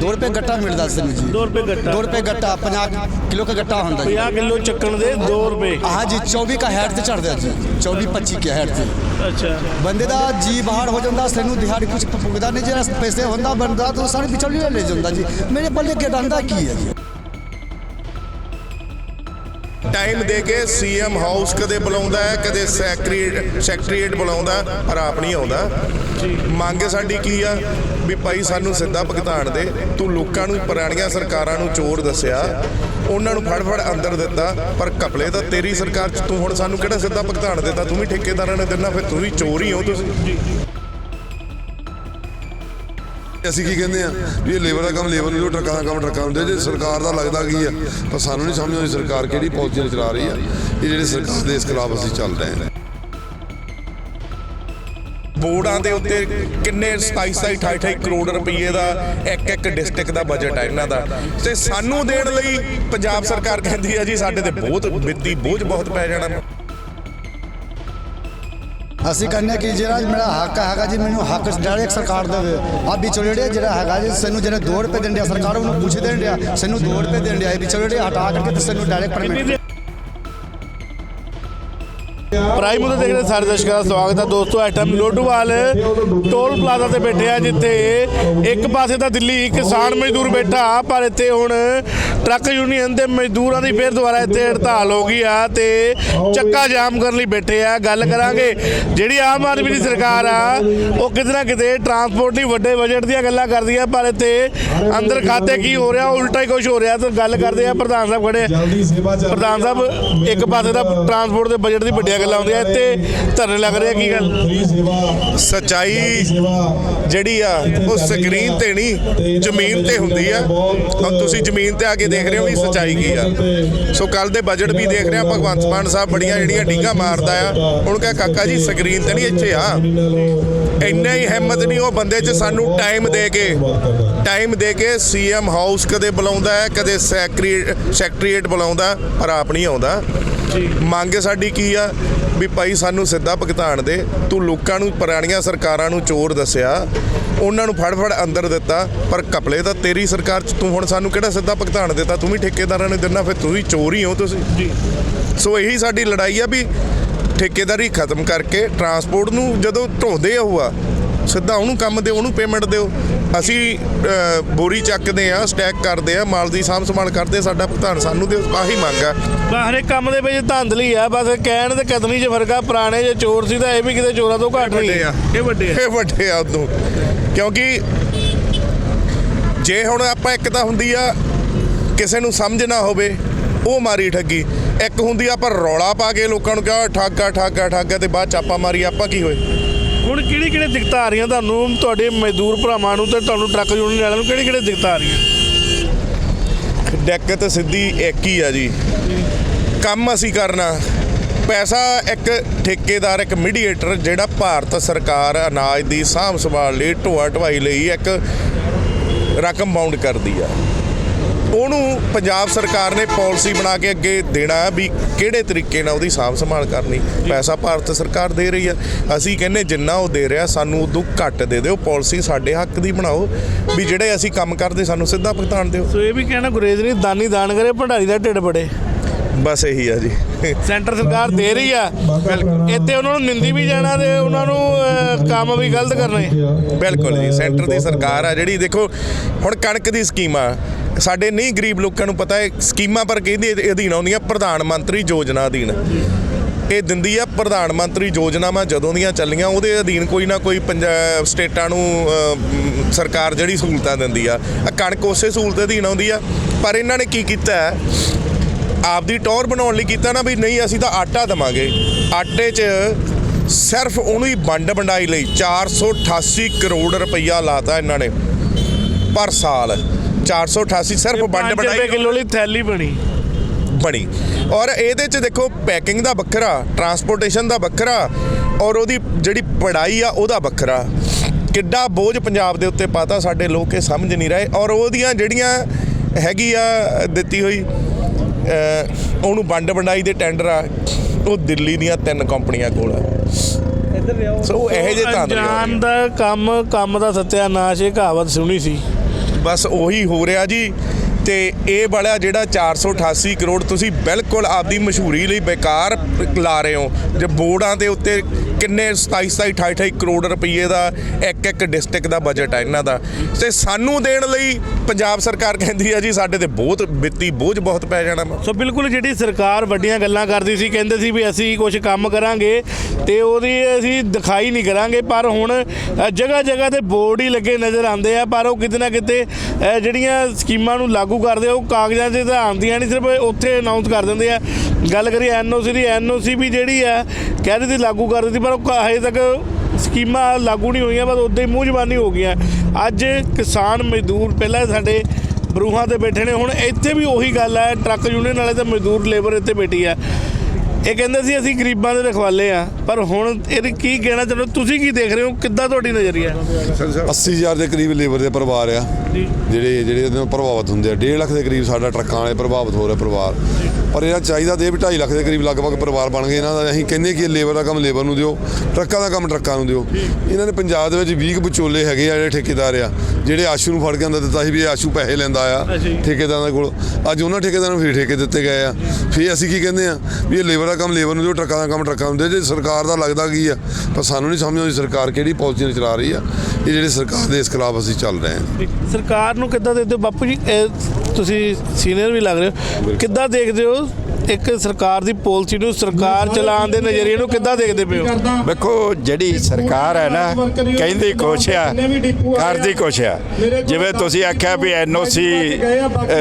2 ਰੁਪਏ ਗੱਟਾ ਮਿਲਦਾ ਸੀ ਜੀ। 2 ਰੁਪਏ ਗੱਟਾ। 2 ਰੁਪਏ ਗੱਟਾ 50 ਕਿਲੋ ਦਾ ਗੱਟਾ ਹੁੰਦਾ ਜੀ। 50 ਕਿਲੋ ਚੱਕਣ ਦੇ 2 ਰੁਪਏ। ਹਾਂ ਜੀ 24 ਕਾ ਹੈਡ ਤੇ ਚੜਦਾ ਜੀ। 24 25 ਕੇ ਹੈਡ ਤੇ। ਅੱਛਾ। ਬੰਦੇ ਦਾ ਜੀ ਬਾਹਰ ਹੋ ਜਾਂਦਾ ਸਾਨੂੰ ਦਿਹਾੜੀ ਕੁਝ ਪੁੱਗਦਾ ਨਹੀਂ ਜਿਹੜਾ ਪੈਸੇ ਹੁੰਦਾ ਬੰਦਾ ਤਾਂ ਸਾਰੇ ਵਿਚੌਲੀ ਲੈ ਜਾਂਦਾ ਜੀ। ਮੇਰੇ ਪੱਲੇ ਕੇ ਦੰਦਾ ਕੀ ਹੈ ਜੀ? ਟਾਈਮ ਦੇ ਕੇ ਸੀਐਮ ਹਾਊਸ ਕਦੇ ਬੁਲਾਉਂਦਾ ਹੈ, ਕਦੇ ਸੈਕਟਰੀਏਟ ਸੈਕਟਰੀਏਟ ਬੁਲਾਉਂਦਾ ਪਰ ਆਪ ਨਹੀਂ ਆਉਂਦਾ। ਮੰਗ ਸਾਡੀ ਕੀ ਆ? ਵੀ ਭਾਈ ਸਾਨੂੰ ਸਿੱਧਾ ਭੁਗਤਾਨ ਦੇ। ਤੂੰ ਲੋਕਾਂ ਨੂੰ, ਪੁਰਾਣੀਆਂ ਸਰਕਾਰਾਂ ਨੂੰ ਚੋਰ ਦੱਸਿਆ। ਉਹਨਾਂ ਨੂੰ ਫੜ ਫੜ ਅੰਦਰ ਦਿੱਤਾ। ਪਰ ਕਪਲੇ ਤਾਂ ਤੇਰੀ ਸਰਕਾਰ ਚ ਤੂੰ ਹੁਣ ਸਾਨੂੰ ਕਿਹੜਾ ਸਿੱਧਾ ਭੁਗਤਾਨ ਦਿੱਤਾ? ਤੂੰ ਵੀ ਠੇਕੇਦਾਰਾਂ ਨੇ ਦਿੰਦਾ ਫਿਰ ਤੂੰ ਵੀ ਚੋਰ ਹੀ ਹੋ ਤੁਸੀਂ। ਅਸੀਂ ਕੀ ਕਹਿੰਦੇ ਆ? ਵੀ ਇਹ ਲੇਬਰ ਦਾ ਕੰਮ ਲੇਬਰ ਨੂੰ ਟਰੱਕਾਂ ਦਾ ਕੰਮ, ਟਰੱਕਾਂ ਨੂੰ ਜੇ ਸਰਕਾਰ ਦਾ ਲੱਗਦਾ ਕੀ ਆ? ਪਰ ਸਾਨੂੰ ਨਹੀਂ ਸਮਝ ਆਉਂਦੀ ਸਰਕਾਰ ਕਿਹੜੀ ਪਾਲਿਸੀ ਚਲਾ ਰਹੀ ਆ। ਇਹ ਜਿਹੜੇ ਸਰਕਾਰ ਦੇ ਇਸ ਖਿਲਾਫ ਅਸੀਂ ਚੱਲ ਰਹੇ ਹਾਂ ਬੋਰਡਾਂ ਦੇ ਉੱਤੇ ਕਿੰਨੇ 27 27 28 ਕਰੋੜ ਰੁਪਏ ਦਾ ਇੱਕ ਇੱਕ ਡਿਸਟ੍ਰਿਕਟ ਦਾ ਬਜਟ ਹੈ ਇਹਨਾਂ ਦਾ। ਤੇ ਸਾਨੂੰ ਦੇਣ ਲਈ ਪੰਜਾਬ ਸਰਕਾਰ ਕਹਿੰਦੀ ਹੈ ਜੀ, ਸਾਡੇ ਤੇ ਬਹੁਤ ਵਿੱਤੀ ਬੋਝ ਬਹੁਤ ਪੈ ਜਾਣਾ। ਅਸੀਂ ਕਹਿੰਦੇ ਕਿ ਜਿਹੜਾ ਮੇਰਾ ਹੱਕ ਹੈਗਾ ਜੀ, ਮੈਨੂੰ ਹੱਕ ਡਾਇਰੈਕਟ ਸਰਕਾਰ ਦੇਵੇ। ਆ ਵਿਚੋਲੜੇ ਜਿਹੜਾ ਹੈਗਾ ਜੀ, ਸਾਨੂੰ ਜਿਹੜੇ 2 ਰੁਪਏ ਦਿੰਦੇ ਆ ਸਰਕਾਰ ਉਹਨੂੰ ਪੁੱਛ ਦੇਣ ਡਿਆ, ਸਾਨੂੰ 2 ਰੁਪਏ ਦੇਣ ਡਿਆ ਵਿਚੋਲੜੇ ਹਟਾ ਕਰਕੇ ਤੇ ਸਾਨੂੰ ਡਾਇਰੈਕਟ ਪੇਮੈਂਟ ਪ੍ਰਾਈਮ ਉਤੇ ਦੇਖ ਰਹੇ ਸਾਰੇ ਦਰਸ਼ਕਾਂ ਦਾ ਸਵਾਗਤ ਹੈ ਦੋਸਤੋ ਐਟਮ ਲੋਟੂਵਾਲ ਟੋਲ ਪਲਾਜ਼ਾ ਤੇ ਬੈਠੇ ਆ ਜਿੱਥੇ ਇੱਕ ਪਾਸੇ ਤਾਂ ਦਿੱਲੀ ਕਿਸਾਨ ਮਜ਼ਦੂਰ ਬੈਠਾ, ਪਰ ਇੱਥੇ ਹੁਣ ਟਰੱਕ ਯੂਨੀਅਨ ਦੇ ਮਜ਼ਦੂਰਾਂ ਦੀ ਫੇਰ ਦੁਬਾਰਾ ਇੱਥੇ ਹੜਤਾਲ ਹੋ ਗਈ ਆ ਤੇ ਚੱਕਾ ਜਾਮ ਕਰਨ ਲਈ ਬੈਠੇ ਆ। ਗੱਲ ਕਰਾਂਗੇ ਜਿਹੜੀ ਆਮ ਆਦਮੀ ਦੀ ਸਰਕਾਰ ਆ ਉਹ ਕਿਤੇ ਨਾ ਕਿਤੇ ਟਰਾਂਸਪੋਰਟ ਦੀ ਵੱਡੇ ਬਜਟ ਦੀਆਂ ਗੱਲਾਂ ਕਰਦੀ ਆ ਪਰ ਇੱਥੇ ਅੰਦਰ ਖਾਤੇ ਕੀ ਹੋ ਰਿਹਾ ਉਲਟਾ ਹੀ ਕੁਝ ਹੋ ਰਿਹਾ। ਤਾਂ ਗੱਲ ਕਰਦੇ ਆ ਪ੍ਰਧਾਨ ਸਾਹਿਬ ਖੜੇ। ਪ੍ਰਧਾਨ ਸਾਹਿਬ ਇੱਕ ਪਾਸੇ ਦਾ ਟਰਾਂਸਪੋਰਟ ਦੇ ਬਜਟ ਦੀ ਵੱਡੀਆਂ ਗੱਲਾਂ ਹੁੰਦੀਆਂ ਇੱਥੇ ਧਰਨੇ ਲੱਗ ਰਹੇ ਆ ਕੀ ਗੱਲ? ਸਚਾਈ ਜਿਹੜੀ ਆ ਉਹ ਸਕਰੀਨ ਤੇ ਨਹੀਂ ਜ਼ਮੀਨ ਤੇ ਹੁੰਦੀ ਆ। ਤੁਸੀਂ ਜ਼ਮੀਨ ਤੇ ਆ ਕੇ ਦੇਖ ਰਹੇ ਹੋ ਵੀ ਸਚਾਈ ਕੀ ਆ। ਸੋ ਕੱਲ ਦੇ ਬਜਟ ਵੀ ਦੇਖ ਰਹੇ ਆ ਭਗਵੰਤ ਮਾਨ ਸਾਹਿਬ ਬੜੀਆਂ ਜਿਹੜੀਆਂ ਡੀਂਗਾ ਮਾਰਦਾ ਆ। ਹੁਣ ਕਹ ਕਾਕਾ ਜੀ ਸਕਰੀਨ ਤੇ ਨਹੀਂ ਇੱਥੇ ਆ। ਇੰਨਾ ਹੀ ਹਿੰਮਤ ਨਹੀਂ ਉਹ ਬੰਦੇ 'ਚ ਸਾਨੂੰ ਟਾਈਮ ਦੇ ਕੇ। ਟਾਈਮ ਦੇ ਕੇ ਸੀਐਮ ਹਾਊਸ ਕਦੇ ਬੁਲਾਉਂਦਾ ਹੈ ਕਦੇ ਸੈਕਟਰੀ ਸੈਕਟਰੀਏਟ ਬੁਲਾਉਂਦਾ ਪਰ ਆਪ ਨਹੀਂ ਆਉਂਦਾ। ਮੰਗ ਸਾਡੀ ਕੀ ਆ? ਵੀ ਭਾਈ ਸਾਨੂੰ ਸਿੱਧਾ ਭੁਗਤਾਨ ਦੇ। ਤੂੰ ਲੋਕਾਂ ਨੂੰ ਪੁਰਾਣੀਆਂ ਸਰਕਾਰਾਂ ਨੂੰ ਚੋਰ ਦੱਸਿਆ। ਉਹਨਾਂ ਨੂੰ ਫੜ ਫੜ ਅੰਦਰ ਦਿੱਤਾ। ਪਰ ਕਪਲੇ ਤਾਂ ਤੇਰੀ ਸਰਕਾਰ ਚ ਤੂੰ ਹੁਣ ਸਾਨੂੰ ਕਿਹੜਾ ਸਿੱਧਾ ਭੁਗਤਾਨ ਦਿੱਤਾ? ਤੂੰ ਵੀ ਠੇਕੇਦਾਰਾਂ ਨੇ ਦੇਣਾ ਫਿਰ ਤੂੰ ਵੀ ਚੋਰ ਹੀ ਹੋ ਤੁਸੀਂ। ਜੀ। ਸੋ ਇਹੀ ਸਾਡੀ ਲੜਾਈ ਆ ਵੀ ਠੇਕੇਦਾਰੀ ਖਤਮ ਕਰਕੇ ਟਰਾਂਸਪੋਰਟ ਨੂੰ ਜਦੋਂ ਢੋਦੇ ਆ ਹੁਆ ਸਿੱਧਾ ਉਹਨੂੰ ਕੰਮ ਦਿਓ ਉਹਨੂੰ ਪੇਮੈਂਟ ਦਿਓ। ਅਸੀਂ ਬੋਰੀ ਚੱਕਦੇ ਆ ਸਟੈਕ ਕਰਦੇ ਆ ਮਾਲ ਦੀ ਸਾਂਭ ਸੰਭਾਲ ਕਰਦੇ ਸਾਡਾ ਭੁਗਤਾਨ ਸਾਨੂੰ ਦਿਓ ਆਹੀ ਮੰਗ ਆ। ਬਾਹਰੇ ਕੰਮ ਦੇ ਵਿੱਚ ਧਾਂਦਲੀ ਆ ਬਸ ਕਹਿਣ ਤੇ ਕਦਮੀ 'ਚ ਫ਼ਰਕ ਆ ਪੁਰਾਣੇ ਜੇ ਚੋਰ ਸੀ ਤਾਂ ਇਹ ਵੀ ਕਿਤੇ ਚੋਰਾਂ ਤੋਂ ਘੱਟ ਨਹੀਂ। ਇਹ ਵੱਡੇ ਆ। ਇਹ ਵੱਡੇ ਆ। ਉਦੋਂ। ਕਿਉਂਕਿ ਜੇ ਹੁਣ ਆਪਾਂ ਇੱਕ ਤਾਂ ਹੁੰਦੀ ਆ ਕਿਸੇ ਨੂੰ ਸਮਝ ਨਾ ਹੋਵੇ ਉਹ ਮਾਰੀ ਠੱਗੀ। ਇੱਕ ਹੁੰਦੀ ਆ ਪਰ ਰੌਲਾ ਪਾ ਕੇ ਲੋਕਾਂ ਨੂੰ ਕਿਹਾ ਠਾਗਾ ਠਾਗਾ ਠਾਗਾ ਤੇ ਬਾਅਦ ਚਾਪਾ ਮਾਰੀ ਆਪਾਂ ਕੀ ਹੋਏ? ਹੁਣ ਕਿਹੜੀ ਕਿਹੜੀ ਦਿੱਕਤਾਂ ਆ ਰਹੀਆਂ ਤੁਹਾਨੂੰ? ਤੁਹਾਡੇ ਮਜ਼ਦੂਰ ਭਰਾਵਾਂ ਨੂੰ ਤੇ ਤੁਹਾਨੂੰ ਟਰੱਕ ਯੂਨੀਅਨ ਵਾਲਿਆਂ ਨੂੰ ਕਿਹੜੀ ਕਿਹੜੀ ਦਿੱਕਤਾਂ ਆ ਰਹੀਆਂ? ਦਿੱਕਤ ਸਿੱਧੀ ਇੱਕ ਹੀ ਆ ਜੀ। ਕੰਮ ਅਸੀਂ ਕਰਨਾ। ਪੈਸਾ ਇੱਕ ਠੇਕੇਦਾਰ, ਇੱਕ ਮੀਡੀਏਟਰ, ਜਿਹੜਾ ਭਾਰਤ ਸਰਕਾਰ ਅਨਾਜ ਦੀ ਸਾਂਭ ਸੰਭਾਲ ਲਈ, ਢੋਆ ਢਵਾਈ ਲਈ ਇੱਕ ਰਕਮ ਬਾਉਂਡ ਕਰਦੀ ਆ। ਉਹਨੂੰ ਪੰਜਾਬ ਸਰਕਾਰ ਨੇ ਪਾਲਿਸੀ ਬਣਾ ਕੇ ਅੱਗੇ ਦੇਣਾ ਵੀ ਕਿਹੜੇ ਤਰੀਕੇ ਨਾਲ ਉਹਦੀ ਸਾਂਭ ਸੰਭਾਲ ਕਰਨੀ। ਪੈਸਾ ਭਾਰਤ ਸਰਕਾਰ ਦੇ ਰਹੀ ਆ ਅਸੀਂ ਕਹਿੰਨੇ ਜਿੰਨਾ ਉਹ ਦੇ ਰਿਹਾ ਸਾਨੂੰ ਉਦੋਂ ਘੱਟ ਦੇ ਦਿਓ। ਪਾਲਿਸੀ ਸਾਡੇ ਹੱਕ ਦੀ ਬਣਾਓ। ਵੀ ਜਿਹੜੇ ਅਸੀਂ ਕੰਮ ਕਰਦੇ ਸਾਨੂੰ ਸਿੱਧਾ ਭੁਗਤਾਨ ਦਿਓ। ਸੋ ਇਹ ਵੀ ਕਹਿਣਾ ਗੁਰੇਜ਼ ਨਹੀਂ ਦਾਨੀ ਦਾਨ ਕਰੇ ਭੰਡਾਰੀ ਦਾ ਢਿੱਡ ਬੜੇ। ਬਸ ਇਹੀ ਆ ਜੀ। ਸੈਂਟਰ ਸਰਕਾਰ ਦੇ ਰਹੀ ਆ। ਇੱਥੇ ਉਹਨਾਂ ਨੂੰ ਨਿੰਦੀ ਵੀ ਜਾਣਾ ਤੇ ਉਹਨਾਂ ਨੂੰ ਕੰਮ ਵੀ ਗਲਤ ਕਰਨੇ। ਬਿਲਕੁਲ ਜੀ, ਸੈਂਟਰ ਦੀ ਸਰਕਾਰ ਆ ਜਿਹੜੀ, ਦੇਖੋ, ਹੁਣ ਕਣਕ ਦੀ ਸਕੀਮਾਂ ਸਾਡੇ ਨਹੀਂ ਗਰੀਬ ਲੋਕਾਂ ਨੂੰ ਪਤਾ ਹੈ ਸਕੀਮਾਂ ਪਰ ਕਿਹਦੇ ਅਧੀਨ ਆਉਂਦੀਆਂ, ਪ੍ਰਧਾਨ ਮੰਤਰੀ ਯੋਜਨਾ ਅਧੀਨ। ਇਹ ਦਿੰਦੀ ਆ ਪ੍ਰਧਾਨ ਮੰਤਰੀ ਯੋਜਨਾਵਾਂ ਜਦੋਂ ਦੀਆਂ ਚੱਲੀਆਂ, ਉਹਦੇ ਅਧੀਨ ਕੋਈ ਨਾ ਕੋਈ ਪੰਜਾਬ ਸਟੇਟਾਂ ਨੂੰ ਸਰਕਾਰ ਜਿਹੜੀ ਸਹੂਲਤਾਂ ਦਿੰਦੀ ਆ। ਕਣਕ ਉਸੇ ਸਹੂਲਤ ਅਧੀਨ ਆਉਂਦੀ ਆ। ਪਰ ਇਹਨਾਂ ਨੇ ਕੀ ਕੀਤਾ ਆਪਦੀ ਟੌਰ ਬਣਾਉਣ ਲਈ ਕੀਤਾ ਨਾ ਵੀ ਨਹੀਂ ਅਸੀਂ ਤਾਂ ਆਟਾ ਦਵਾਂਗੇ। ਆਟੇ 'ਚ ਸਿਰਫ ਉਹਨੂੰ ਹੀ ਵੰਡ ਵੰਡਾਈ ਲਈ 488 ਕਰੋੜ ਰੁਪਈਆ ਲਾਤਾ ਇਹਨਾਂ ਨੇ ਪਰ ਸਾਲ। 488 ਸਿਰਫ ਵੰਡ 5 ਰੁਪਏ ਵੰਡਾਈ ਕਿਲੋ ਲਈ ਥੈਲੀ ਬਣੀ। ਬਣੀ। ਔਰ ਇਹਦੇ 'ਚ ਦੇਖੋ ਪੈਕਿੰਗ ਦਾ ਵੱਖਰਾ ਟਰਾਂਸਪੋਰਟੇਸ਼ਨ ਦਾ ਵੱਖਰਾ ਔਰ ਉਹਦੀ ਜਿਹੜੀ ਪੜਾਈ ਆ ਉਹਦਾ ਵੱਖਰਾ। ਕਿੱਡਾ ਬੋਝ ਪੰਜਾਬ ਦੇ ਉੱਤੇ ਪਾਤਾ ਸਾਡੇ ਲੋਕ ਇਹ ਸਮਝ ਨਹੀਂ ਰਹੇ। ਔਰ ਉਹਦੀਆਂ ਜਿਹੜੀਆਂ ਹੈਗੀ ਆ ਦਿੱਤੀ ਹੋਈ ਉਹਨੂੰ ਵੰਡ ਵੰਡਾਈ ਦੇ ਟੈਂਡਰ ਆ ਉਹ ਦਿੱਲੀ ਦੀਆਂ ਤਿੰਨ ਕੰਪਨੀਆਂ ਕੋਲ ਆ। ਸੋ ਇਹੋ ਜਿਹੇ ਆ। ਅਣਜਾਣ ਦਾ ਕੰਮ ਕੰਮ ਦਾ ਸੱਤਿਆਨਾਸ਼ ਇਹ ਕਹਾਵਤ ਸੁਣੀ ਸੀ। ਬਸ ਉਹੀ ਹੋ ਰਿਹਾ ਜੀ ਤੇ ਇਹ ਵਾਲਾ ਜਿਹੜਾ 488 ਕਰੋੜ ਤੁਸੀਂ ਬਿਲਕੁਲ ਆਪਦੀ ਮਸ਼ਹੂਰੀ ਲਈ ਬੇਕਾਰ ਲਾ ਰਹੇ ਹੋ। ਜੇ ਬੋਰਡਾਂ ਦੇ ਉੱਤੇ ਕਿੰਨੇ 27 27 28 28 ਕਰੋੜ ਰੁਪਏ ਦਾ ਇੱਕ ਇੱਕ ਡਿਸਟ੍ਰਿਕਟ ਦਾ ਬਜਟ ਹੈ ਇਹਨਾਂ ਦਾ ਤੇ ਸਾਨੂੰ ਦੇਣ ਲਈ ਪੰਜਾਬ ਸਰਕਾਰ ਕਹਿੰਦੀ ਆ ਜੀ, ਸਾਡੇ ਤੇ ਬਹੁਤ ਵਿੱਤੀ ਬੋਝ ਬਹੁਤ ਪੈ ਜਾਣਾ ਵਾ। ਸੋ ਬਿਲਕੁਲ ਜਿਹੜੀ ਸਰਕਾਰ ਵੱਡੀਆਂ ਗੱਲਾਂ ਕਰਦੀ ਸੀ, ਕਹਿੰਦੇ ਸੀ ਵੀ ਅਸੀਂ ਕੁਝ ਕੰਮ ਕਰਾਂਗੇ ਤੇ ਉਹਦੀ ਅਸੀਂ ਦਿਖਾਈ ਨਹੀਂ ਕਰਾਂਗੇ, ਪਰ ਹੁਣ ਜਗ੍ਹਾ ਜਗ੍ਹਾ ਤੇ ਬੋਰਡ ਹੀ ਲੱਗੇ ਨਜ਼ਰ ਆਉਂਦੇ ਆ, ਪਰ ਉਹ ਕਿਤੇ ਨਾ ਕਿਤੇ ਜਿਹੜੀਆਂ ਸਕੀਮਾਂ ਨੂੰ ਲਾਗੂ ਕਰਦੇ ਉਹ ਕਾਗਜ਼ਾਂ 'ਤੇ ਤਾਂ ਆਉਂਦੀਆਂ ਨਹੀਂ, ਸਿਰਫ ਉੱਥੇ ਅਨਾਉਂਸ ਕਰ ਦਿੰਦੇ ਆ ਗੱਲ ਕਰੀਏ ਐਨਓਸੀ ਦੀ, ਐਨਓਸੀ ਵੀ ਜਿਹੜੀ ਆ ਕਹਿ ਦਿੱਤੀ ਲਾਗੂ ਕਰ ਦਿੱਤੀ, ਪਰ ਉਹ ਹਜੇ ਤੱਕ ਸਕੀਮਾਂ ਲਾਗੂ ਨਹੀਂ ਹੋਈਆਂ, ਬਸ ਉਦਾਂ ਹੀ ਮੂੰਹ ਜ਼ਬਾਨੀ ਹੋ ਗਈਆਂ। ਅੱਜ ਕਿਸਾਨ ਮਜ਼ਦੂਰ ਪਹਿਲਾਂ ਸਾਡੇ ਬਰੂਹਾਂ ਤੇ ਬੈਠੇ ਨੇ, ਹੁਣ ਇੱਥੇ ਵੀ ਉਹੀ ਗੱਲ ਹੈ, ਟਰੱਕ ਯੂਨੀਅਨ ਵਾਲੇ ਤੇ ਮਜ਼ਦੂਰ ਲੇਬਰ ਇੱਥੇ ਬੈਠੀ ਆ ਇਹ ਕਹਿੰਦੇ ਸੀ, ਅਸੀਂ ਗਰੀਬਾਂ ਦੇ ਰਖਵਾਲੇ ਆ ਪਰ ਹੁਣ ਇਹ ਕੀ ਕਹਿਣਾ ਚਾਹੁੰਦੇ ਹੋ? ਤੁਸੀਂ ਕੀ ਦੇਖ ਰਹੇ ਹੋ? ਕਿੱਦਾਂ ਤੁਹਾਡੀ ਨਜ਼ਰੀਆ 80000 ਦੇ ਕਰੀਬ ਲੇਬਰ ਦੇ ਪਰਿਵਾਰ ਆ। ਜਿਹੜੇ ਜਿਹੜੇ ਉਹਦੇ ਨਾਲ ਪ੍ਰਭਾਵਿਤ ਹੁੰਦੇ ਆ। 1.5 ਲੱਖ ਦੇ ਕਰੀਬ ਸਾਡਾ ਟਰੱਕਾਂ ਵਾਲੇ ਪ੍ਰਭਾਵਿਤ ਹੋ ਰਿਹਾ ਪਰਿਵਾਰ। ਪਰ ਇਹਨਾਂ ਚਾਹੀਦਾ ਤੇ ਵੀ 2.5 ਲੱਖ ਦੇ ਕਰੀਬ ਲਗਭਗ ਪਰਿਵਾਰ ਬਣ ਗਏ। ਇਹਨਾਂ ਦਾ ਅਸੀਂ ਕਹਿੰਦੇ ਕਿ ਲੇਬਰ ਦਾ ਕੰਮ ਲੇਬਰ ਨੂੰ ਦਿਓ ਟਰੱਕਾਂ ਦਾ ਕੰਮ ਟਰੱਕਾਂ ਨੂੰ ਦਿਓ। ਇਹਨਾਂ ਨੇ ਪੰਜਾਬ ਦੇ ਵਿੱਚ 20 ਕੁ ਵਿਚੋਲੇ ਹੈਗੇ ਆ ਜਿਹੜੇ ਠੇਕੇਦਾਰ ਆ। ਜਿਹੜੇ ਆਸ਼ੂ ਨੂੰ ਫੜ ਕੇ ਅੰਦਰ ਦਿੱਤਾ ਸੀ ਵੀ ਆਸ਼ੂ ਪੈਸੇ ਲੈਂਦਾ ਆ। ਠੇਕੇਦਾਰਾਂ ਦੇ ਕੋਲ। ਅੱਜ ਉਹਨਾਂ ਠੇਕੇਦਾਰਾਂ ਨੂੰ ਫਿਰ ਠੇਕੇ ਦਿੱਤੇ ਗਏ ਆ। ਫਿਰ ਅਸੀਂ ਕੀ ਕਹਿੰਦੇ ਆ ਵੀ ਇਹ ਲੇਬਰ ਦਾ ਕੰਮ ਲੇਬਰ ਨੂੰ ਦਿਓ ਟਰੱਕਾਂ ਦਾ ਕੰਮ ਟਰੱਕਾਂ ਨੂੰ ਦਿਓ। ਜੇ ਸਰਕਾਰ ਦਾ ਲੱਗਦਾ ਕੀ ਆ ਪਰ ਸਾਨੂੰ ਨਹੀਂ ਸਮਝ ਆਉਂਦੀ ਸਰਕਾਰ ਕਿਹੜੀ ਪਾਲਿਸੀ ਚਲਾ ਰਹੀ ਆ। ਇਹ ਜਿਹੜੇ ਸਰਕਾਰ ਦੇ ਇਸ ਖਿਲਾਫ ਅਸੀਂ ਚੱਲ ਰਹੇ ਹਾਂ ਸਰਕਾਰ ਨੂੰ ਕਿੱਦਾਂ ਦੇਖਦੇ ਹੋ? ਬਾਪੂ ਜੀ ਇਹ ਤੁਸੀਂ ਸੀਨੀਅਰ ਵੀ ਲੱਗ ਰਹੇ ਹੋ। ਕਿੱਦਾਂ ਦੇਖਦੇ ਹੋ ਇੱਕ ਸਰਕਾਰ ਦੀ ਪਾਲਿਸੀ ਨੂੰ ਸਰਕਾਰ ਚਲਾਉਣ ਦੇ ਨਜ਼ਰੀਏ ਨੂੰ ਕਿੱਦਾਂ ਦੇਖਦੇ ਪਏ ਹੋ? ਵੇਖੋ ਜਿਹੜੀ ਸਰਕਾਰ ਹੈ ਨਾ ਕਹਿੰਦੀ ਕੁਛ ਆ ਕਰਦੀ ਕੁਛ ਆ। ਜਿਵੇਂ ਤੁਸੀਂ ਆਖਿਆ ਵੀ ਐਨਓਸੀ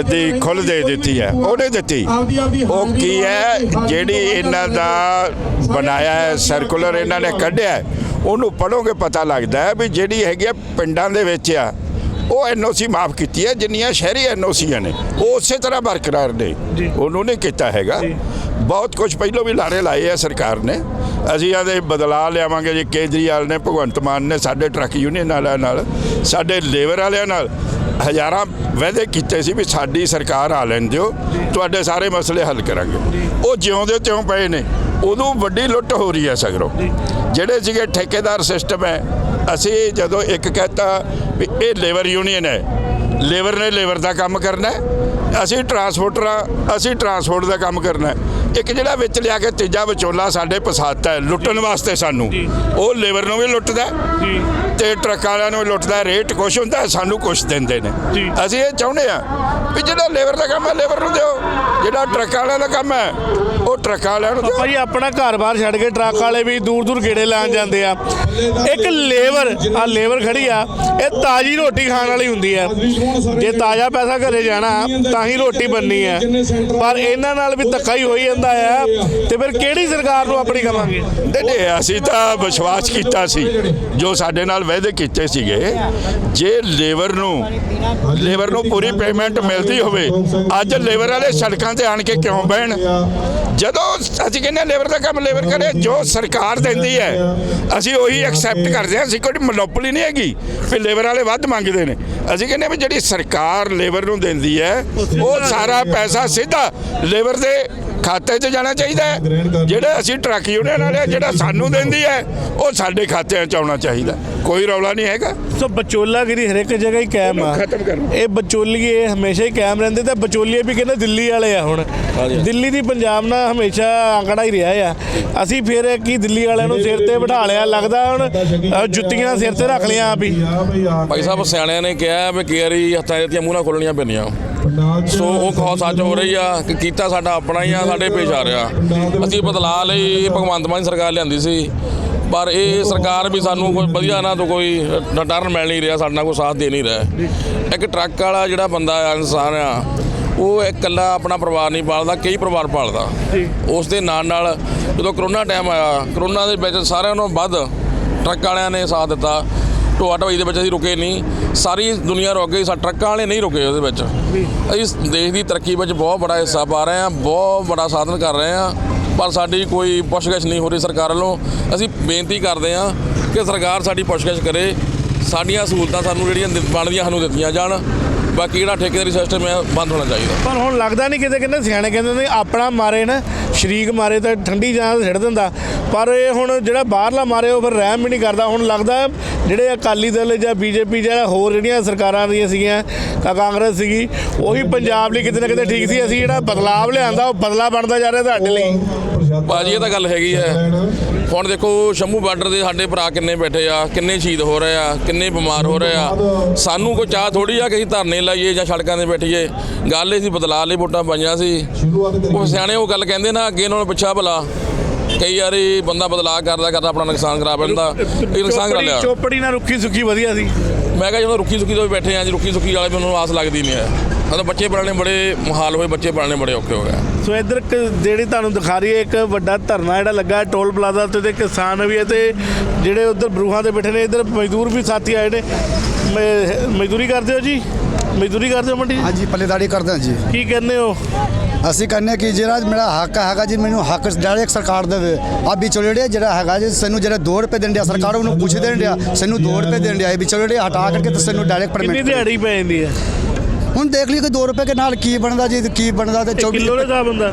ਦੀ ਖੁੱਲ ਦੇ ਦਿੱਤੀ ਹੈ ਉਹਨੇ ਦਿੱਤੀ। ਉਹ ਕੀ ਹੈ? ਜਿਹੜੀ ਇਹਨਾਂ ਦਾ ਬਣਾਇਆ ਹੈ ਸਰਕੂਲਰ ਇਹਨਾਂ ਨੇ ਕੱਢਿਆ ਉਹਨੂੰ ਪੜੋਗੇ ਪਤਾ ਲੱਗਦਾ ਹੈ ਵੀ ਜਿਹੜੀ ਹੈਗੀ ਆ ਪਿੰਡਾਂ ਦੇ ਵਿੱਚ ਆ ਉਹ ਐਨਓਸੀ ਮਾਫ ਕੀਤੀ ਹੈ ਜਿੰਨੀਆਂ ਸ਼ਹਿਰੀ ਐਨਓਸੀਆਂ ਨੇ ਉਹ ਉਸੇ ਤਰ੍ਹਾਂ ਬਰਕਰਾਰ ਨੇ। ਉਹਨੂੰ ਨਹੀਂ ਕੀਤਾ ਹੈਗਾ। ਬਹੁਤ ਕੁਝ ਪਹਿਲਾਂ ਵੀ ਲਾਰੇ ਲਾਏ ਆ ਸਰਕਾਰ ਨੇ। ਅਸੀਂ ਆਦੇ ਬਦਲਾਅ ਲਿਆਵਾਂਗੇ ਜੀ ਕੇਜਰੀਵਾਲ ਨੇ ਭਗਵੰਤ ਮਾਨ ਨੇ ਸਾਡੇ ਟਰੱਕ ਯੂਨੀਅਨ ਵਾਲਿਆਂ ਨਾਲ ਸਾਡੇ ਲੇਬਰ ਵਾਲਿਆਂ ਨਾਲ ਹਜ਼ਾਰਾਂ ਵਾਅਦੇ ਕੀਤੇ ਸੀ ਵੀ ਸਾਡੀ ਸਰਕਾਰ ਆ ਲੈਣ ਦਿਓ। ਤੁਹਾਡੇ ਸਾਰੇ ਮਸਲੇ ਹੱਲ ਕਰਾਂਗੇ। ਉਹ ਜਿਉਂ ਦੇ ਤਿਉਂ ਪਏ ਨੇ। ਉਦੋਂ ਵੱਡੀ ਲੁੱਟ ਹੋ ਰਹੀ ਹੈ ਸਗਰੋਂ। ਜਿਹੜੇ ਸੀਗੇ ਠੇਕੇਦਾਰ ਸਿਸਟਮ ਹੈ ਅਸੀਂ ਜਦੋਂ ਇੱਕ ਕਹਤਾ ਵੀ ਇਹ ਲੇਬਰ ਯੂਨੀਅਨ ਹੈ ਲੇਬਰ ਨੇ ਲੇਬਰ ਦਾ ਕੰਮ ਕਰਨਾ ਹੈ ਅਸੀਂ ਟਰਾਂਸਪੋਰਟਰ ਅਸੀਂ ਟਰਾਂਸਪੋਰਟ ਦਾ ਕੰਮ ਕਰਨਾ ਹੈ। ਇੱਕ ਜਿਹੜਾ ਵਿੱਚ ਲਿਆ ਕੇ ਤੀਜਾ ਵਿਚੋਲਾ ਸਾਡੇ ਪਸਾਤਾ ਹੈ ਲੁੱਟਣ ਵਾਸਤੇ ਸਾਨੂੰ ਉਹ ਲੇਬਰ ਨੂੰ ਵੀ ਲੁੱਟਦਾ ਜੀ। ਤੇ ਟਰੱਕਾਂ ਵਾਲਿਆਂ ਨੂੰ ਲੁੱਟਦਾ ਰੇਟ ਕੁਛ ਹੁੰਦਾ ਸਾਨੂੰ ਕੁਛ ਦਿੰਦੇ ਨੇ। ਅਸੀਂ ਇਹ ਚਾਹੁੰਦੇ ਆ ਵੀ ਜਿਹੜਾ ਲੇਬਰ ਦਾ ਕੰਮ ਹੈ ਲੇਬਰ ਨੂੰ ਦਿਓ। ਜਿਹੜਾ ਟਰੱਕਾਂ ਵਾਲਿਆਂ ਦਾ ਕੰਮ ਹੈ ਉਹ ਟਰੱਕਾਂ ਵਾਲਿਆਂ ਨੂੰ ਦਿਓ। ਭਾਈ ਆਪਣਾ ਘਰ-ਬਾਰ ਛੱਡ ਕੇ ਟਰੱਕ ਵਾਲੇ ਵੀ ਦੂਰ-ਦੂਰ ਗੇੜੇ ਲਾਣ ਜਾਂਦੇ ਆ। ਇੱਕ ਲੇਬਰ ਆ ਲੇਬਰ ਖੜੀ ਆ ਇਹ ਤਾਜੀ ਰੋਟੀ ਖਾਣ ਵਾਲੀ ਹੁੰਦੀ ਹੈ। ਜੇ ਤਾਜ਼ਾ ਪੈਸਾ ਘਰੇ ਜਾਣਾ ਤਾਂ ਹੀ ਰੋਟੀ ਬਣਨੀ ਹੈ। ਪਰ ਇਹਨਾਂ ਨਾਲ ਵੀ ਧੱਕਾ ਹੀ ਹੋਈ ਜਾਂਦਾ ਆ ਤੇ ਫਿਰ ਕਿਹੜੀ ਸਰਕਾਰ ਨੂੰ ਆਪਣੀ ਕਵਾਂਗੇ? ਨਹੀਂ ਅਸੀਂ ਤਾਂ ਵਿਸ਼ਵਾਸ ਕੀਤਾ ਸੀ। ਜੋ ਸਾਡੇ ਨਾਲ ਵਾਅਦੇ ਕੀਤੇ ਸੀਗੇ, ਜੇ ਲੇਬਰ ਨੂੰ ਲੇਬਰ ਨੂੰ ਪੂਰੀ ਪੇਮੈਂਟ ਮਿਲਦੀ ਹੋਵੇ, ਅੱਜ ਲੇਬਰ ਵਾਲੇ ਸੜਕਾਂ ਤੇ ਆਣ ਕੇ ਕਿਉਂ ਬਹਿਣ? ਜਦੋਂ ਅਸੀਂ ਕਹਿੰਦੇ ਲੇਬਰ ਦਾ ਕੰਮ ਲੇਬਰ ਕਰੇ, ਜੋ ਸਰਕਾਰ ਦਿੰਦੀ ਹੈ, ਅਸੀਂ ਉਹੀ ਐਕਸੈਪਟ ਕਰਦੇ ਹਾਂ, ਅਸੀਂ ਕੋਈ ਮੋਨੋਪੋਲੀ ਨਹੀਂ ਹੈਗੀ, ਵੀ ਲੇਬਰ ਵਾਲੇ ਵੱਧ ਮੰਗਦੇ ਨੇ। ਅਸੀਂ ਕਹਿੰਦੇ ਵੀ ਜਿਹੜੀ ਸਰਕਾਰ ਲੇਬਰ ਨੂੰ ਦਿੰਦੀ ਹੈ, ਉਹ ਸਾਰਾ ਪੈਸਾ ਸਿੱਧਾ ਲੇਬਰ ਦੇ ਖਾਤੇ 'ਚ ਜਾਣਾ ਚਾਹੀਦਾ ਹੈ। ਜਿਹੜੇ ਅਸੀਂ ਟਰੱਕ ਯੂਨੀਅਨ ਵਾਲੇ ਜਿਹੜਾ ਸਾਨੂੰ ਦਿੰਦੀ ਹੈ ਉਹ ਸਾਡੇ ਖਾਤਿਆਂ 'ਚ ਆਉਣਾ ਚਾਹੀਦਾ ਕੋਈ ਰੌਲਾ ਨਹੀਂ ਹੈਗਾ। ਸੋ ਬਚੋਲਾਗਿਰੀ ਹਰੇਕ ਜਗ੍ਹਾ ਹੀ ਕਾਇਮ ਆ। ਖਤਮ। ਇਹ ਬਚੋਲੀਏ ਹਮੇਸ਼ਾ ਹੀ ਕਾਇਮ ਰਹਿੰਦੇ ਤੇ ਬਚੋਲੀਏ ਵੀ ਕਹਿੰਦੇ ਦਿੱਲੀ ਵਾਲੇ ਆ ਹੁਣ। ਦਿੱਲੀ ਦੀ ਪੰਜਾਬ ਨਾਲ ਹਮੇਸ਼ਾ ਆਂਕੜਾ ਹੀ ਰਿਹਾ ਆ। ਅਸੀਂ ਫਿਰ ਕੀ ਦਿੱਲੀ ਵਾਲਿਆਂ ਨੂੰ ਸਿਰ ਤੇ ਬਿਠਾ ਲਿਆ ਲੱਗਦਾ ਹੁਣ ਜੁੱਤੀਆਂ ਸਿਰ ਤੇ ਰੱਖ ਲਿਆ ਆਪ ਹੀ। ਭਾਈ ਸਾਹਿਬ ਸਿਆਣਿਆਂ ਨੇ ਕਿਹਾ ਵੀ ਕੇਰੀ ਹੱਥਾਂ ਦੀਆਂ ਮੂੰਹਾਂ ਖੋਲਣੀਆਂ ਪੈਂਦੀਆਂ। ਸੋ ਉਹ ਕਹੋ ਸੱਚ ਹੋ ਰਹੀ ਆ? ਕਿ ਕੀਤਾ ਸਾਡਾ ਆਪਣਾ ਹੀ ਆ ਸਾਡੇ ਪੇਸ਼ ਆ ਰਿਹਾ। ਅਸੀਂ ਬਦਲਾ ਲਈ ਭਗਵੰਤ ਮਾਨ ਸਰਕਾਰ ਲਿਆਂਦੀ ਸੀ। ਪਰ ਇਹ ਸਰਕਾਰ ਵੀ ਸਾਨੂੰ ਕੋਈ ਵਧੀਆ ਨਾ ਤੋਂ ਕੋਈ ਟਰਨ ਮਿਲ ਨਹੀਂ ਰਿਹਾ ਸਾਡੇ ਨਾਲ ਕੋਈ ਸਾਥ ਦੇ ਨਹੀਂ ਰਿਹਾ। ਇੱਕ ਟਰੱਕ ਵਾਲਾ ਜਿਹੜਾ ਬੰਦਾ ਆ ਇਨਸਾਨ ਆ ਉਹ ਇਕੱਲਾ ਆਪਣਾ ਪਰਿਵਾਰ ਨਹੀਂ ਪਾਲਦਾ ਕਈ ਪਰਿਵਾਰ ਪਾਲਦਾ। ਉਸ ਦੇ ਨਾਲ ਨਾਲ ਜਦੋਂ ਕਰੋਨਾ ਟਾਈਮ ਆਇਆ ਕਰੋਨਾ ਦੇ ਵਿੱਚ ਸਾਰਿਆਂ ਨੂੰ ਵੱਧ ਟਰੱਕ ਵਾਲਿਆਂ ਨੇ ਸਾਥ ਦਿੱਤਾ। ਢੋਆ ਢਵਾਈ ਦੇ ਵਿੱਚ ਅਸੀਂ ਰੁਕੇ ਨਹੀਂ। ਸਾਰੀ ਦੁਨੀਆ ਰੁਕ ਗਈ ਸਾ ਟਰੱਕਾਂ ਵਾਲੇ ਨਹੀਂ ਰੁਕੇ ਉਹਦੇ ਵਿੱਚ। ਅਸੀਂ ਦੇਸ਼ ਦੀ ਤਰੱਕੀ ਵਿੱਚ ਬਹੁਤ ਬੜਾ ਹਿੱਸਾ ਪਾ ਰਹੇ ਹਾਂ ਬਹੁਤ ਬੜਾ ਸਾਧਨ ਕਰ ਰਹੇ ਹਾਂ ਪਰ ਸਾਡੀ ਕੋਈ ਪੁੱਛਗਿੱਛ ਨਹੀਂ ਹੋ ਰਹੀ ਸਰਕਾਰ ਵੱਲੋਂ। ਅਸੀਂ ਬੇਨਤੀ ਕਰਦੇ ਹਾਂ ਕਿ ਸਰਕਾਰ ਸਾਡੀ ਪੁੱਛਗਿੱਛ ਕਰੇ ਸਾਡੀਆਂ ਸਹੂਲਤਾਂ ਸਾਨੂੰ ਜਿਹੜੀਆਂ ਬਣਦੀਆਂ ਸਾਨੂੰ ਦਿੱਤੀਆਂ ਜਾਣ। ਬਾਕੀ ਜਿਹੜਾ ਠੇਕੇਦਾਰੀ ਸਿਸਟਮ ਹੈ ਬੰਦ ਹੋਣਾ ਚਾਹੀਦਾ। ਪਰ ਹੁਣ ਲੱਗਦਾ ਨਹੀਂ ਕਿਤੇ ਕਹਿੰਦੇ ਸਿਆਣੇ ਕਹਿੰਦੇ ਨੇ ਆਪਣਾ ਮਾਰੇ ਨਾ, ਸ਼ਰੀਕ ਮਾਰੇ ਤਾਂ ਠੰਡੀ ਜਾਂ ਛੱਡ ਦਿੰਦਾ। ਪਰ ਇਹ ਹੁਣ ਜਿਹੜਾ ਬਾਹਰਲਾ ਮਾਰੇ, ਉਹ ਫਿਰ ਰਹਿਮ ਵੀ ਨਹੀਂ ਕਰਦਾ। ਹੁਣ ਲੱਗਦਾ ਜਿਹੜੇ ਅਕਾਲੀ ਦਲ ਜਾਂ ਬੀਜੇਪੀ ਜਿਹੜਾ ਹੋਰ ਜਿਹੜੀਆਂ ਸਰਕਾਰਾਂ ਦੀਆਂ ਸੀਗੀਆਂ ਕਾਂਗਰਸ ਸੀਗੀ, ਉਹੀ ਪੰਜਾਬ ਲਈ ਕਿਤੇ ਨਾ ਕਿਤੇ ਠੀਕ ਸੀ। ਅਸੀਂ ਜਿਹੜਾ ਬਦਲਾਵ ਲਿਆਂਦਾ, ਉਹ ਬਦਲਾ ਬਣਦਾ ਜਾ ਰਿਹਾ ਤੁਹਾਡੇ ਲਈ। ਬਾਜੀ ਇਹ ਤਾਂ ਗੱਲ ਹੈਗੀ ਹੈ ਹੁਣ ਦੇਖੋ ਸ਼ੰਭੂ ਬਾਰਡਰ ਦੇ ਸਾਡੇ ਭਰਾ ਕਿੰਨੇ ਬੈਠੇ ਆ ਕਿੰਨੇ ਸ਼ਹੀਦ ਹੋ ਰਹੇ ਆ ਕਿੰਨੇ ਬਿਮਾਰ ਹੋ ਰਹੇ ਆ। ਸਾਨੂੰ ਕੋਈ ਚਾਹ ਥੋੜੀ ਆ ਕਿ ਅਸੀਂ ਧਰਨੇ ਲਾਈਏ ਜਾਂ ਸੜਕਾਂ ਤੇ ਬੈਠੀਏ। ਗੱਲ ਇਹ ਸੀ ਬਦਲਾ ਲਈ ਵੋਟਾਂ ਪਾਈਆਂ ਸੀ। ਉਹ ਸਿਆਣੇ ਉਹ ਗੱਲ ਕਹਿੰਦੇ ਨਾ ਅੱਗੇ ਨਾਲੋਂ ਪਿੱਛਾ ਭਲਾ। ਕਈ ਵਾਰੀ ਬੰਦਾ ਬਦਲਾ ਕਰਦਾ ਕਰਦਾ ਆਪਣਾ ਨੁਕਸਾਨ ਕਰਾ ਪੈਂਦਾ ਇਹ ਨੁਕਸਾਨ ਕਰਾ ਲਿਆ। ਚੋਪੜੀ- ਨਾਲ ਰੁੱਖੀ ਸੁੱਖੀ ਵਧੀਆ ਸੀ। ਮੈਂ ਕਿਹਾ ਜਦੋਂ ਰੁੱਖੀ ਸੁੱਕੀ ਤੋਂ ਵੀ ਬੈਠੇ ਆ ਜੀ ਰੁੱਖੀ ਸੁੱਕੀ ਵਾਲੇ ਮੈਨੂੰ ਆਸ ਲੱਗਦੀ ਨਹੀਂ ਹੈ। ਮਤਲਬ ਬੱਚੇ ਪੜ੍ਹਾਉਣੇ ਬੜੇ ਮੁਹਾਲ ਹੋਏ ਬੱਚੇ ਪੜ੍ਹਾਉਣੇ ਬੜੇ ਔਖੇ ਹੋ ਗਏ। ਸੋ ਇੱਧਰ ਜਿਹੜੀ ਤੁਹਾਨੂੰ ਦਿਖਾ ਰਹੀ ਹੈ ਇੱਕ ਵੱਡਾ ਧਰਨਾ ਜਿਹੜਾ ਲੱਗਾ ਹੈ ਟੋਲ ਪਲਾਜ਼ਾ ਤੇ ਤੇ ਕਿਸਾਨ ਵੀ ਹੈ ਤੇ ਜਿਹੜੇ ਉਧਰ ਬਰੂਹਾਂ ਤੇ ਬੈਠੇ ਨੇ ਇੱਧਰ ਮਜ਼ਦੂਰ ਵੀ ਸਾਥੀ ਆਏ ਨੇ। ਮਜ਼ਦੂਰੀ ਕਰਦੇ ਹੋ ਜੀ? ਮਜ਼ਦੂਰੀ ਕਰਦੇ ਹੋ ਮੰਡੀ 'ਚ? ਹਾਂਜੀ ਪੱਲੇਦਾਰੀ ਕਰਦੇ ਹਾਂ ਜੀ। ਕੀ ਕਹਿੰਦੇ ਹੋ? ਅਸੀਂ ਕਹਿੰਦੇ ਕਿ ਜਿਹੜਾ ਮੇਰਾ ਹੱਕ ਹੈਗਾ ਜੀ ਮੈਨੂੰ ਹੱਕ ਡਾਇਰੈਕਟ ਸਰਕਾਰ ਦੇਵੇ। ਆ ਵਿਚੋਲੜੇ ਜਿਹੜਾ ਹੈਗਾ ਜੀ ਸਾਨੂੰ ਜਿਹੜਾ 2 ਰੁਪਏ ਦਿੰਦੇ ਆ ਸਰਕਾਰ ਉਹਨੂੰ ਪੁੱਛ ਦੇਣ ਡਿਆ ਸਾਨੂੰ 2 ਰੁਪਏ ਦੇਣ ਡਿਆ। ਵਿਚੋਲੜੇ ਹਟਾ ਕਰਕੇ ਤੇ ਸਾਨੂੰ ਡਾਇਰੈਕਟ ਕਿੰਨੀ ਪੇਮੈਂਟ ਦਿਹਾੜੀ ਪੈ ਜਾਂਦੀ ਹੈ? ਹੁਣ ਦੇਖ ਲਈ ਕਿ 2 ਰੁਪਏ ਦੇ ਨਾਲ ਕੀ ਬਣਦਾ ਜੀ ਤੇ ਕੀ ਬਣਦਾ ਤੇ 24 ਕਿਲੋ ਦੇ ਹਿਸਾਬ ਹੁੰਦਾ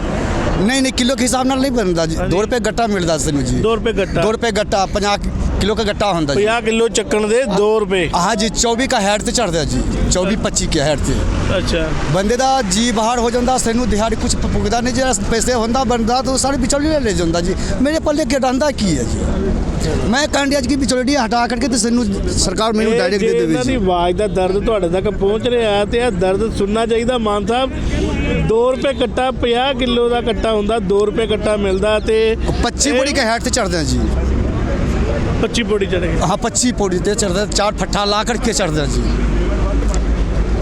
ਨਹੀਂ ਨਹੀਂ ਕਿਲੋ ਦੇ ਹਿਸਾਬ ਨਾਲ ਨਹੀਂ ਬਣਦਾ ਜੀ। 2 ਰੁਪਏ ਗੱਟਾ ਮਿਲਦਾ ਸਾਨੂੰ ਜੀ। 2 ਰੁਪਏ ਗੱਟਾ? 2 ਰੁਪਏ ਗੱਟਾ 50 ਕਿਲੋ ਦਾ ਗੱਟਾ ਹੁੰਦਾ ਜੀ। 50 ਕਿਲੋ ਚੱਕਣ ਦੇ 2 ਰੁਪਏ। ਹਾਂ ਜੀ 24 ਦਾ ਹੈਡ ਤੇ ਚੜਦਾ ਜੀ। 24 25 ਕੇ ਹੈਡ ਤੇ। ਅੱਛਾ। ਬੰਦੇ ਦਾ ਜੀ ਬਾਹਰ ਹੋ ਜਾਂਦਾ ਸਾਨੂੰ ਦਿਹਾੜੀ ਕੁਝ ਪੁੱਗਦਾ ਨਹੀਂ ਜਿਹੜਾ ਪੈਸੇ ਹੁੰਦਾ ਬਣਦਾ ਤਾਂ ਸਾਰੇ ਵਿਚੋਲੇ ਲੈ ਜਾਂਦਾ ਜੀ। ਮੇਰੇ ਪੱਲੇ ਕਿ ਡਾਂਦਾ ਕੀ ਹੈ ਜੀ? ਮੈਂ ਕਹਿੰਦੀ ਅੱਜ ਕੀ ਵਿਚੋਲੇ ਹਟਾ ਕਰਕੇ ਤੇ ਸਾਨੂੰ ਸਰਕਾਰ ਮੈਨੂੰ ਡਾਇਰੈਕਟ ਦੇ ਦੇਵੇ ਦੀ ਜੀ। ਆਵਾਜ਼ ਦਾ ਦਰਦ ਤੁਹਾਡੇ ਤੱਕ ਪਹੁੰਚ ਰਿਹਾ ਤੇ ਇਹ ਦਰਦ ਸੁਣਨਾ ਚਾਹੀਦਾ ਮਾਨ ਸਾਹਿਬ। 2 ਰੁਪਏ ਕੱਟਾ 50 ਕਿਲੋ ਦਾ ਕੱਟਾ ਹੁੰਦਾ 2 ਰੁਪਏ ਕੱਟਾ ਮਿਲਦਾ ਤੇ 25 ਪੌੜੀ ਕੇ ਹੈਡ ਤੇ ਚੜਦੇ ਹਾਂ ਜੀ। 25 ਪੌੜੀ ਚੜ੍ਹ ਗਏ। ਹਾਂ 25 ਪੌੜੀ ਤੇ ਚੜਦੇ ਚਾਰ ਫੱਟਾ ਲਾ ਕਰਕੇ ਚੜਦੇ ਹਾਂ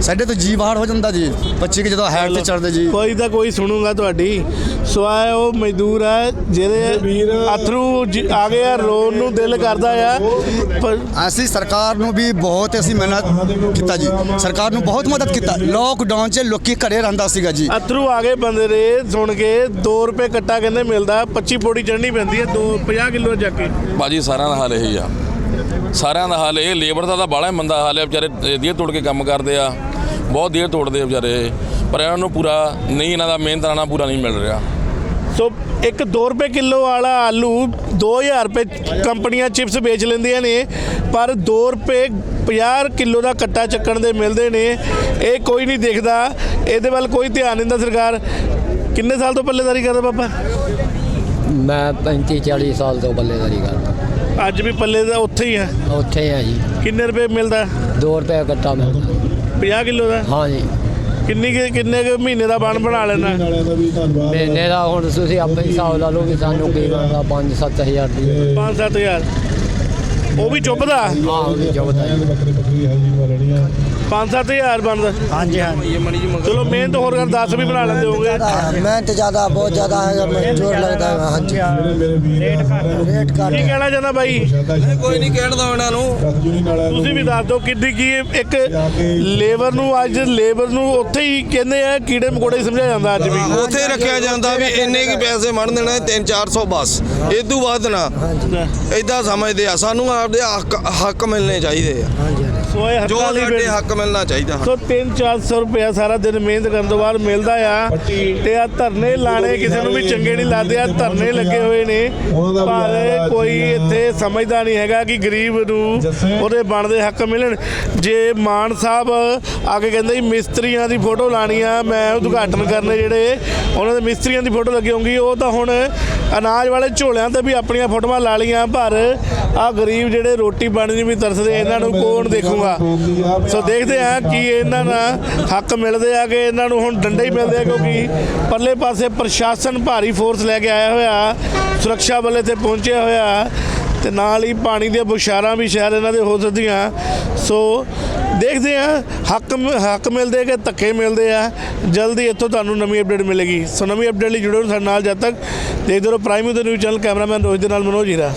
ਸਾਡੇ ਤਾਂ ਜੀ ਬਾਹਰ ਹੋ ਜਾਂਦਾ ਜੀ। 25 ਕੇ ਜਦੋਂ ਹੈਡ ਤੇ ਚੜਦੇ ਜੀ। ਕੋਈ ਤਾਂ ਕੋਈ ਸੁਣੂਗਾ ਤੁਹਾਡੀ। ਸਵਾਏ ਉਹ ਮਜ਼ਦੂਰ ਆ ਜਿਹਦੇ ਅਥਰੂ ਆ ਗਏ ਆ ਰੋਣ ਨੂੰ ਦਿਲ ਕਰਦਾ ਆ। ਪਰ ਅਸੀਂ ਸਰਕਾਰ ਨੂੰ ਵੀ ਬਹੁਤ ਅਸੀਂ ਮਿਹਨਤ ਕੀਤਾ ਜੀ। ਸਰਕਾਰ ਨੂੰ ਬਹੁਤ ਮਦਦ ਕੀਤਾ। ਲੋਕਡਾਊਨ 'ਚ ਲੋਕੀ ਘਰੇ ਰਹਿੰਦਾ ਸੀਗਾ ਜੀ। ਅਥਰੂ ਆ ਗਏ ਬੰਦੇ ਦੇ ਸੁਣ ਕੇ 2 ਰੁਪਏ ਕੱਟਾ ਕਹਿੰਦੇ ਮਿਲਦਾ 25 ਪੌੜੀ ਚੜ੍ਹਨੀ ਪੈਂਦੀ ਹੈ 2 50 ਕਿਲੋ ਜਾ ਕੇ। ਬਾਜੀ ਸਾਰਿਆਂ ਦਾ ਹਾਲ ਇਹੀ ਆ। ਸਾਰਿਆਂ ਦਾ ਹਾਲ ਇਹ ਲੇਬਰ ਦਾ ਤਾਂ ਬਾਹਲਾ ਹੀ ਮੰਦਾ ਹਾਲ ਹੈ ਵਿਚਾਰੇ ਦੇਰ ਤੋੜ ਕੇ ਕੰਮ ਕਰਦੇ ਆ ਬਹੁਤ ਦੇਰ ਤੋੜਦੇ ਆ ਵਿਚਾਰੇ ਪਰ ਇਹਨਾਂ ਨੂੰ ਪੂਰਾ ਨਹੀਂ ਇਹਨਾਂ ਦਾ ਮਿਹਨਤ ਨਾਲ ਪੂਰਾ ਨਹੀਂ ਮਿਲ ਰਿਹਾ। ਸੋ ਇੱਕ 2 ਰੁਪਏ ਕਿਲੋ ਵਾਲਾ ਆਲੂ 2000 ਰੁਪਏ ਕੰਪਨੀਆਂ ਚਿਪਸ ਵੇਚ ਲੈਂਦੀਆਂ ਨੇ ਪਰ 2 ਰੁਪਏ 50 ਕਿਲੋ ਦਾ ਕੱਟਾ ਚੱਕਣ ਦੇ ਮਿਲਦੇ ਨੇ ਇਹ ਕੋਈ ਨਹੀਂ ਦੇਖਦਾ ਇਹਦੇ ਵੱਲ ਕੋਈ ਧਿਆਨ ਨਹੀਂ ਦਿੰਦਾ ਸਰਕਾਰ। ਕਿੰਨੇ ਸਾਲ ਤੋਂ ਪੱਲੇਦਾਰੀ ਕਰਦਾ ਪਾਪਾ ਮੈਂ 35 40 ਸਾਲ ਤੋਂ ਬੱਲੇਦਾਰੀ ਕਰਦਾ। ਅੱਜ ਵੀ ਪੱਲੇ ਦਾ ਉੱਥੇ ਹੀ ਆ। ਉੱਥੇ ਆ ਜੀ। ਕਿੰਨੇ ਰੁਪਏ ਮਿਲਦਾ? 2 ਰੁਪਏ ਕੱਟਾ ਮਿਲਦਾ। 50 ਕਿਲੋ ਦਾ? ਹਾਂ ਜੀ। ਕਿੰਨੀ ਕੁ- ਕਿੰਨੇ ਕੁ ਮਹੀਨੇ ਦਾ ਬਣ ਬਣਾ ਲੈਣਾ ਮਹੀਨੇ ਦਾ ਹੁਣ ਤੁਸੀਂ ਆਪੇ ਹਿਸਾਬ ਲਾ ਲਓ ਵੀ ਸਾਨੂੰ ਕੀ ਬਣਦਾ 5-7000 ਦੀ। 5-7000 ਉਹ ਵੀ ਚੁੱਪਦਾ ਹਾਂ ਉਹ ਵੀ ਜੁਗਦਾ ਜੀ 5-7000 ਬਣਦਾ। ਹਾਂਜੀ ਹਾਂਜੀ। ਚਲੋ ਮਿਹਨਤ ਹੋਰ ਕਰ 10 ਵੀ ਬਣਾ ਲੈਂਦੇ ਹੋਗੇ ਮਿਹਨਤ ਜ਼ਿਆਦਾ ਬਹੁਤ ਜ਼ਿਆਦਾ ਹੈਗਾ ਲੱਗਦਾ ਹੈ ਹਾਂਜੀ। ਰੇਟ ਘੱਟ ਕੀ ਕਹਿਣਾ ਚਾਹੁੰਦਾ ਬਾਈ? ਕੋਈ ਨਹੀਂ ਕਹਿਣਦਾ ਉਹਨਾਂ ਨੂੰ। ਤੁਸੀਂ ਵੀ ਦੱਸ ਦਿਓ ਕਿੱਡੀ ਕੀ ਇੱਕ ਲੇਬਰ ਨੂੰ ਅੱਜ ਲੇਬਰ ਨੂੰ ਉੱਥੇ ਹੀ ਕਹਿੰਦੇ ਆ ਕੀੜੇ ਮਕੌੜੇ ਸਮਝਿਆ ਜਾਂਦਾ ਅੱਜ ਵੀ। ਉੱਥੇ ਰੱਖਿਆ ਜਾਂਦਾ ਵੀ ਇੰਨੇ ਕੀ ਪੈਸੇ ਮਣ ਦੇਣਾ 3-400 ਬਸ। ਇਦੋਂ ਵੱਧ ਨਾ ਇਦਾਂ ਸਮਝਦੇ ਆ। ਸਾਨੂੰ ਆਪਦੇ ਹੱਕ ਹੱਕ ਮਿਲਣੇ ਚਾਹੀਦੇ ਆ। ਹਾਂਜੀ ਇਹ ਜੋ ਹੱਕਾਂ ਲਈ ਸਾਡੇ ਹੱਕ ਮਿਲਣਾ ਚਾਹੀਦਾ। ਸੋ 3-400 ਰੁਪਇਆ ਸਾਰਾ ਦਿਨ ਮਿਹਨਤ ਕਰਨ ਤੋਂ ਬਾਅਦ ਮਿਲਦਾ ਆ। ਤੇ ਆ ਧਰਨੇ ਲਾਣੇ ਕਿਸੇ ਨੂੰ ਵੀ ਚੰਗੇ ਨਹੀਂ ਲੱਗਦੇ ਆ ਧਰਨੇ ਲੱਗੇ ਹੋਏ ਨੇ। ਪਰ ਕੋਈ ਇੱਥੇ ਸਮਝਦਾ ਨਹੀਂ ਹੈਗਾ ਕਿ ਗਰੀਬ ਨੂੰ ਉਹਦੇ ਬਣਦੇ ਹੱਕ ਮਿਲਣ। ਜੇ ਮਾਨ ਸਾਹਿਬ ਆ ਕੇ ਕਹਿੰਦੇ ਜੀ ਮਿਸਤਰੀਆਂ ਦੀ ਫੋਟੋ ਲਾਣੀ ਆ ਮੈਂ ਉਦਘਾਟਨ ਕਰਨੇ ਜਿਹੜੇ ਉਹਨਾਂ ਦੇ ਮਿਸਤਰੀਆਂ ਦੀ ਫੋਟੋ ਲੱਗੀ ਹੋਊਗੀ ਉਹ ਤਾਂ ਹੁਣ ਅਨਾਜ ਵਾਲੇ ਝੋਲਿਆਂ ਤੇ ਵੀ ਆਪਣੀਆਂ ਫੋਟੋਆਂ ਲਾ ਲਈਆਂ ਪਰ ਆ ਗਰੀਬ ਜਿਹੜੇ ਰੋਟੀ ਪਾਣੀ ਨੂੰ ਵੀ ਤਰਸਦੇ ਇਹਨਾਂ ਨੂੰ ਕੌਣ ਦੇਖੂਗਾ? ਸੋ ਦੇਖਦੇ ਆ ਕਿ ਇਹਨਾਂ ਨਾਲ ਹੱਕ ਮਿਲਦੇ ਆ ਕਿ ਇਹਨਾਂ ਨੂੰ ਹੁਣ ਡੰਡੇ ਹੀ ਮਿਲਦੇ ਆ ਕਿਉਂਕਿ ਪਰਲੇ ਪਾਸੇ ਪ੍ਰਸ਼ਾਸਨ ਭਾਰੀ ਫੋਰਸ ਲੈ ਕੇ ਆਇਆ ਹੋਇਆ, ਸੁਰੱਖਿਆ ਬਲ ਇੱਥੇ ਪਹੁੰਚਿਆ ਹੋਇਆ ਤੇ ਨਾਲ ਹੀ ਪਾਣੀ ਦੀਆਂ ਬੁਸ਼ਾਰਾਂ ਵੀ ਸ਼ਾਇਦ ਇਹਨਾਂ ਦੇ ਹੋ ਸਕਦੀਆਂ। ਸੋ ਦੇਖਦੇ ਆ ਹੱਕ ਮ- ਹੱਕ ਮਿਲਦੇ ਕਿ ਧੱਕੇ ਮਿਲਦੇ ਆ। ਜਲਦੀ ਇੱਥੋਂ ਤੁਹਾਨੂੰ ਨਵੀਂ ਅਪਡੇਟ ਮਿਲੇਗੀ। ਸੋ ਨਵੀਂ ਅਪਡੇਟ ਲਈ ਜੁੜੋ ਸਾਡੇ ਨਾਲ ਜਦ ਤੱਕ। ਦੇਖਦੇ ਰਹੋ Prime News channel cameraman Rohit ਦੇ ਨਾਲ ਮਨੋਜ ਹੀਰਾ।